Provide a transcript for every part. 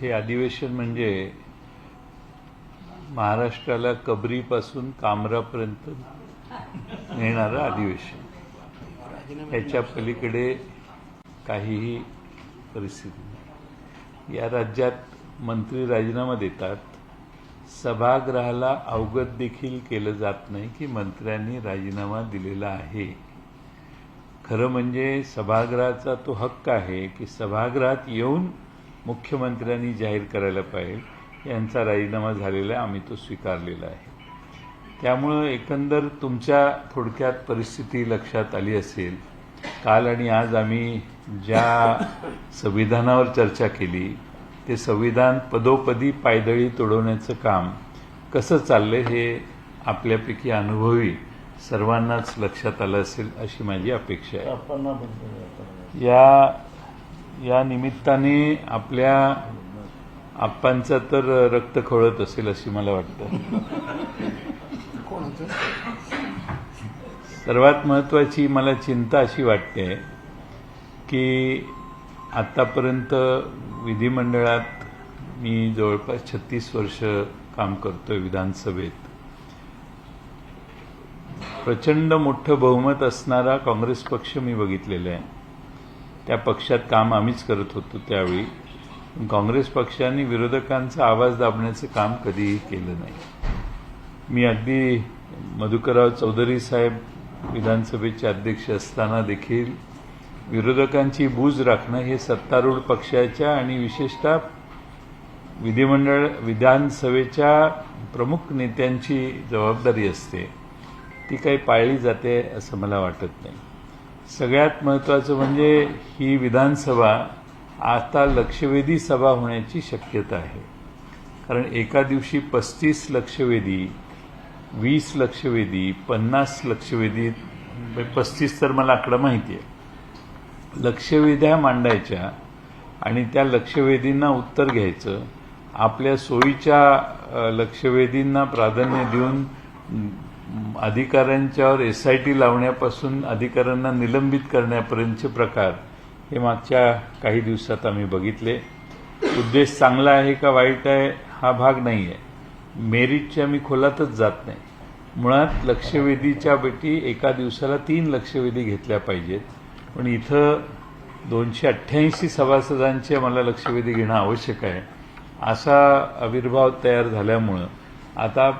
हे अधिवेशन म्हणजे महाराष्ट्राला कबरीपासून कामरापर्यंत नेणारं अधिवेशन. ह्याच्या पलीकडे काहीही परिस्थिती नाही. या राज्यात मंत्री राजीनामा देतात. सभागृहाला अवगत देखील केलं जात नाही की मंत्र्यांनी राजीनामा दिलेला आहे. खरं म्हणजे सभागृहाचा तो हक्क आहे की सभागृहात येऊन मुख्यमंत्र्यांनी जाहीर करायला पाहिजे. यांचा राजीनामा झालेला आहे आम्ही तो स्वीकारलेला आहे. त्यामुळं एकंदर तुमच्या थोडक्यात परिस्थिती लक्षात आली असेल. काल आणि आज आम्ही ज्या संविधानावर चर्चा केली ते संविधान पदोपदी पायदळी तोडवण्याचं काम कसं चाललंय हे आपल्यापैकी अनुभवी सर्वांनाच लक्षात आलं असेल अशी माझी अपेक्षा आहे. या या निमित्ताने आपल्या आप्पांचं तर रक्त खवळत असेल अशी मला वाटतं. सर्वात महत्त्वाची मला चिंता अशी वाटते की आत्तापर्यंत विधिमंडळात मी जवळपास छत्तीस वर्ष काम करतोय विधानसभेत. प्रचंड मोठं बहुमत असणारा काँग्रेस पक्ष मी बघितलेला आहे. त्या पक्षात काम आम्हीच करत होतो त्यावेळी. काँग्रेस पक्षाने विरोधकांचा आवाज दाबण्याचं काम कधीही केलं नाही. मी अगदी मधुकरराव चौधरी साहेब विधानसभेचे अध्यक्ष असताना देखील विरोधकांची बूज राखणं हे सत्तारूढ पक्षाच्या आणि विशेषतः विधिमंडळ विधानसभेच्या प्रमुख नेत्यांची जबाबदारी असते. ती काही पाळली जाते असं मला वाटत नाही. सगळ्यात महत्त्वाचं म्हणजे ही विधानसभा आता लक्षवेधी सभा होण्याची शक्यता आहे. कारण एका दिवशी पस्तीस लक्षवेधी वीस लक्षवेधी पन्नास लक्षवेधी पस्तीस तर मला आकडा माहिती आहे लक्षवेध्या मांडायच्या आणि त्या लक्षवेधींना उत्तर घ्यायचं. आपल्या सोयीच्या लक्षवेधींना प्राधान्य देऊन अधिकाऱ्यांच्यावर एस आय टी लावण्यापासून अधिकाऱ्यांना निलंबित करण्यापर्यंतचे प्रकार हे मागच्या काही दिवसात आम्ही बघितले. उद्देश चांगला आहे का वाईट आहे? हा भाग नाही आहे मेरिटच्या मी खोलातच जात नाही. मुळात लक्षवेधीच्या बेटी एका दिवसाला तीन लक्षवेधी घेतल्या पाहिजेत. पण इथं दोनशे अठ्ठ्याऐंशी सभासदांचे मला लक्षवेधी घेणं आवश्यक आहे. असा आविर्भाव तयार झाल्यामुळं आता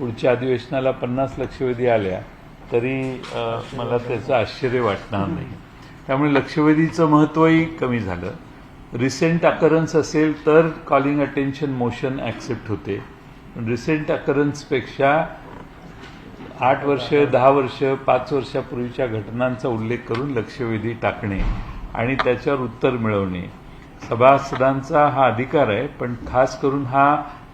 पुढच्या अधिवेशनाला पन्नास लक्षवेधी आल्या तरी मला त्याचं आश्चर्य वाटणार नाही. त्यामुळे लक्षवेधीचं महत्त्वही कमी झालं. रिसेंट अकरन्स असेल तर कॉलिंग अटेन्शन मोशन ॲक्सेप्ट होते. पण रिसेंट अकरन्सपेक्षा आठ वर्ष दहा वर्ष पाच वर्षापूर्वीच्या घटनांचा उल्लेख करून लक्षवेधी टाकणे आणि त्याच्यावर उत्तर मिळवणे. सभासदांचा हा अधिकार आहे पण खास करून हा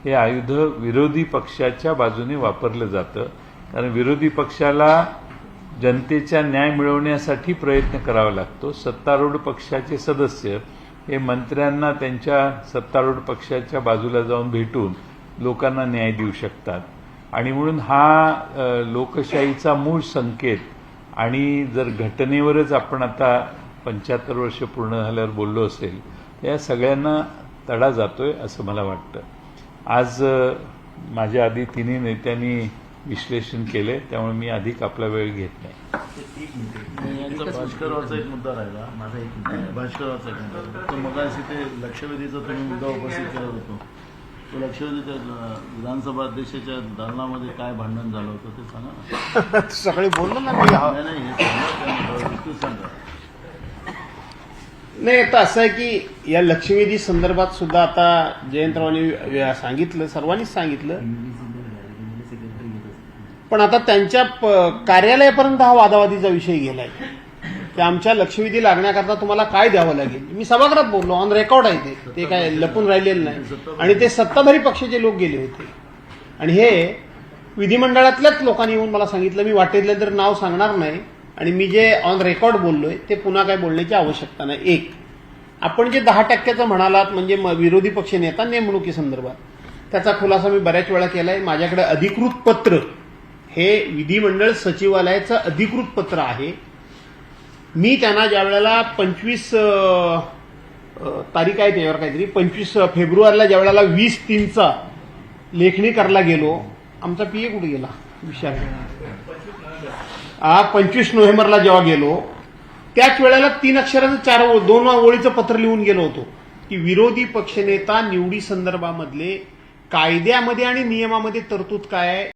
हे आयुध विरोधी पक्षाच्या बाजूने वापरलं जातं. कारण विरोधी पक्षाला जनतेचा न्याय मिळवण्यासाठी प्रयत्न करावा लागतो. सत्तारूढ पक्षाचे सदस्य हे मंत्र्यांना त्यांच्या सत्तारूढ पक्षाच्या बाजूला जाऊन भेटून लोकांना न्याय देऊ शकतात. आणि म्हणून हा लोकशाहीचा मूळ संकेत आणि जर घटनेवरच आपण आता पंच्याहत्तर वर्ष पूर्ण झाल्यावर बोललो असेल या सगळ्यांना तडा जातोय असं मला वाटतं. आज माझ्या आधी तिन्ही नेत्यांनी विश्लेषण केले त्यामुळे मी अधिक आपला वेळ घेत नाही. यांचा भाष्करवाचा एक मुद्दा राहिला. माझा एक मुद्दा भाष्करवाचा एक मुद्दा तो मगाशी ते लक्षवेधीचा तुम्ही मुद्दा उपस्थित करत होतो. तो लक्षवेधीच्या विधानसभा अध्यक्षाच्या दालनामध्ये काय भांडण झालं होतं ते सांगा ना. सकाळी बोललो ना हा- नाही नाही हे सांगा त्या मुद्द्यावर तू सांगा नाही आता असं आहे की या लक्षवेधी संदर्भात सुद्धा आता जयंतरावांनी सांगितलं सर्वांनीच सांगितलं. पण आता त्यांच्या प- कार्यालयापर्यंत हा वादावादीचा विषय गेलाय. की आमच्या लक्षवेधी लागण्याकरता तुम्हाला काय द्यावं लागेल? मी सभागृहात बोललो ऑन रेकॉर्ड आहे ते. ते काय लपून राहिलेलं नाही. आणि ते सत्ताधारी पक्षाचे लोक गेले होते. आणि हे विधिमंडळातल्याच लोकांनी येऊन मला सांगितलं मी वाटेतलं तर नाव सांगणार नाही. आणि मी जे ऑन रेकॉर्ड बोललोय ते पुन्हा काय बोलण्याची आवश्यकता नाही. एक आपण जे दहा टक्क्याचं म्हणालात म्हणजे म- विरोधी पक्ष नेता नेमणुकीसंदर्भात त्याचा खुलासा मी बऱ्याच वेळा केलाय. माझ्याकडे अधिकृत पत्र हे विधिमंडळ सचिवालयाचं अधिकृत पत्र आहे. मी त्यांना ज्या वेळेला पंचवीस तारीख आहे त्याच्यावर काहीतरी पंचवीस फेब्रुवारीला ज्या वेळेला वीस तीनचा लेखणी करायला गेलो आमचा पीए कुठे गेला? विचार पंचवीस नोव्हेंबरला जेव्हा गेलो त्याच वेळेला तीन अक्षराचं चार दोन ओळीचं पत्र लिहून गेलो होतो. की विरोधी पक्षनेता निवडी संदर्भामधले कायद्यामध्ये आणि नियमामध्ये तरतूद काय आहे?